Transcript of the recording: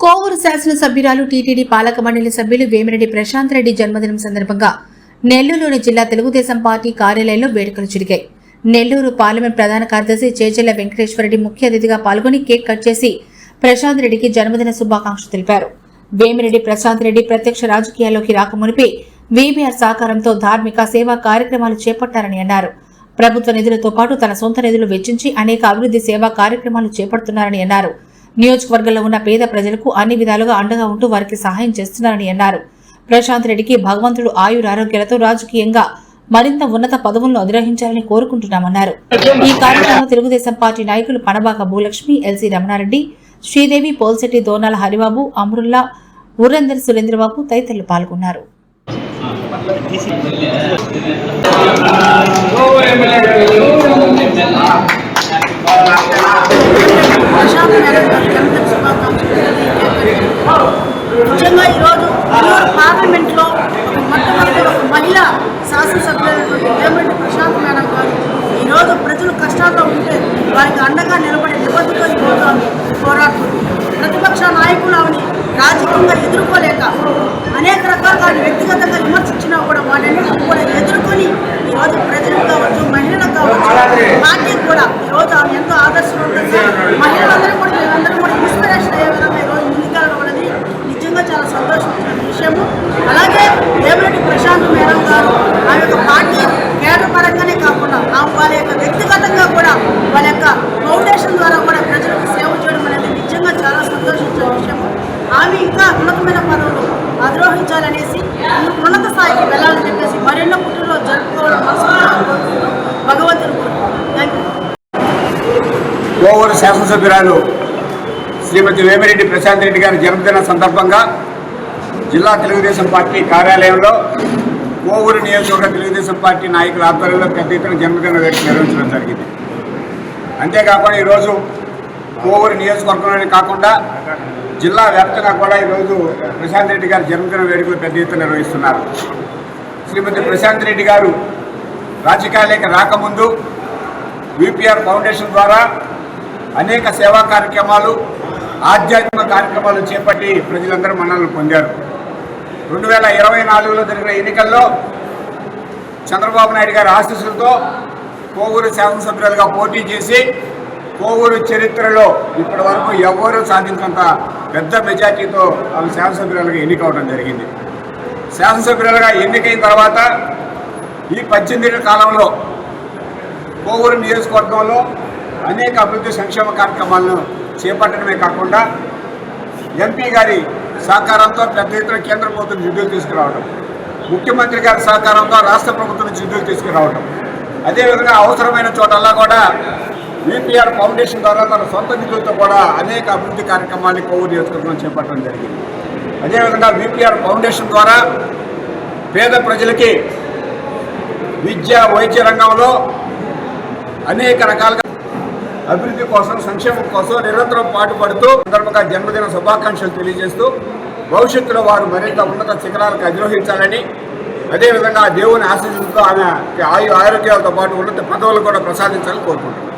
కోవూరు శాసనసభ్యురాలు టీటీడీ పాలక మండలి సభ్యులు వేమిరెడ్డి ప్రశాంత్ రెడ్డి జన్మదినం సందర్భంగా నెల్లూరులోని జిల్లా తెలుగుదేశం పార్టీ కార్యాలయంలో వేడుకలు జరిగాయి. నెల్లూరు పార్లమెంట్ ప్రధాన కార్యదర్శి చేజెల్ల వెంకటేశ్వరరెడ్డి ముఖ్య అతిథిగా పాల్గొని కేక్ కట్ చేసి ప్రశాంత్ రెడ్డికి జన్మదిన శుభాకాంక్షలు తెలిపారు. వేమిరెడ్డి ప్రశాంత్ రెడ్డి ప్రత్యక్ష రాజకీయాల్లోకి రాకమునిపి వీబీఆర్ సహకారంతో ధార్మిక సేవా కార్యక్రమాలు చేపట్టారని అన్నారు. ప్రభుత్వ నిధులతో పాటు తన సొంత నిధులు వెచ్చించి అనేక అభివృద్ధి సేవా కార్యక్రమాలు చేపడుతున్నారని అన్నారు. నియోజకవర్గంలో ఉన్న పేద ప్రజలకు అన్ని విధాలుగా అండగా ఉంటూ వారికి సహాయం చేస్తున్నారని అన్నారు. ప్రశాంత్ రెడ్డికి భగవంతుడు ఆయురారోగ్యాలతో రాజకీయంగా మరింత ఉన్నత పదవులను అధిరోహించాలని కోరుకుంటున్నామన్నారు. ఈ కార్యక్రమంలో తెలుగుదేశం పార్టీ నాయకులు పనబాక భూలక్ష్మి ఎల్సీ రమణారెడ్డి శ్రీదేవి పోల్శెట్టి దోనాల హరిబాబు అమరుల్లా ఉరేందర్ సురేంద్రబాబు తదితరులు పాల్గొన్నారు. నిజంగా ఈరోజు నెల్లూరు పార్లమెంట్లో ఒక మొట్టమొదటి ఒక మహిళ శాసనసభ్యులైనటువంటి వేమిరెడ్డి ప్రశాంత్ మేడం గారు ఈరోజు ప్రజలు కష్టాల్లో ఉంటే వారికి అండగా నిలబడే నిబద్ధతో ఈరోజు ఆమె పోరాడుతుంది ప్రతిపక్ష నాయకులు ఆమెని రాజకీయంగా ఎదుర్కోలేక అనేక రకాలుగా వ్యక్తిగతంగా విమర్శించినా కూడా వాటన్నిటిని కూడా ఎదుర్కొని కోవూరు శాసనసభ్యురాలు శ్రీమతి వేమిరెడ్డి ప్రశాంత్ రెడ్డి గారి జన్మదిన సందర్భంగా జిల్లా తెలుగుదేశం పార్టీ కార్యాలయంలో కోవూరు నియోజకవర్గ తెలుగుదేశం పార్టీ నాయకుల ఆధ్వర్యంలో పెద్ద ఎత్తున జన్మదిన వేడుక నిర్వహించడం జరిగింది. అంతేకాకుండా ఈరోజు కోవూరు నియోజకవర్గంలోనే కాకుండా జిల్లా వ్యాప్తంగా కూడా ఈరోజు ప్రశాంత్ రెడ్డి గారి జన్మదిన వేడుకలు పెద్ద ఎత్తున నిర్వహిస్తున్నారు. శ్రీమతి ప్రశాంత్ రెడ్డి గారు రాజకీయాలకు రాకముందు విపిఆర్ ఫౌండేషన్ ద్వారా అనేక సేవా కార్యక్రమాలు ఆధ్యాత్మిక కార్యక్రమాలు చేపట్టి ప్రజలందరూ మన్ననలు పొందారు. రెండు వేల ఇరవై నాలుగులో జరిగిన ఎన్నికల్లో చంద్రబాబు నాయుడు గారి ఆశీస్సులతో కోవూరు శాసనసభ్యులుగా పోటీ చేసి కోవూరు చరిత్రలో ఇప్పటి వరకు ఎవరూ సాధించినంత పెద్ద మెజార్టీతో ఆమె శాసనసభ్యులుగా ఎన్నికవడం జరిగింది. శాసనసభ్యులుగా ఎన్నికైన తర్వాత ఈ పద్దెనిమిది కాలంలో కోవూరు నియోజకవర్గంలో అనేక అభివృద్ధి సంక్షేమ కార్యక్రమాలను చేపట్టడమే కాకుండా ఎంపీ గారి సహకారంతో పెద్ద ఎత్తున కేంద్ర ప్రభుత్వం నిధులు తీసుకురావడం ముఖ్యమంత్రి గారి సహకారంతో రాష్ట్ర ప్రభుత్వం నుంచి నిధులు తీసుకురావడం. అదేవిధంగా అవసరమైన చోటల్లా కూడా విపిఆర్ ఫౌండేషన్ ద్వారా తన సొంత నిధులతో కూడా అనేక అభివృద్ధి కార్యక్రమాన్ని కోవూరు నియోజకవర్గం చేపట్టడం జరిగింది. అదేవిధంగా విపిఆర్ ఫౌండేషన్ ద్వారా పేద ప్రజలకి విద్య వైద్య రంగంలో అనేక రకాలుగా అభివృద్ధి కోసం సంక్షేమం కోసం నిరంతరం పాటుపడుతూ సందర్భంగా జన్మదిన శుభాకాంక్షలు తెలియజేస్తూ భవిష్యత్తులో వారు మరింత ఉన్నత శిఖరాలకు అధిరోహించాలని అదేవిధంగా దేవుని ఆశీస్సులతో ఆమె ఆయు ఆరోగ్యాలతో పాటు ఉన్నత పదవులు కూడా ప్రసాదించాలని కోరుకుంటున్నాను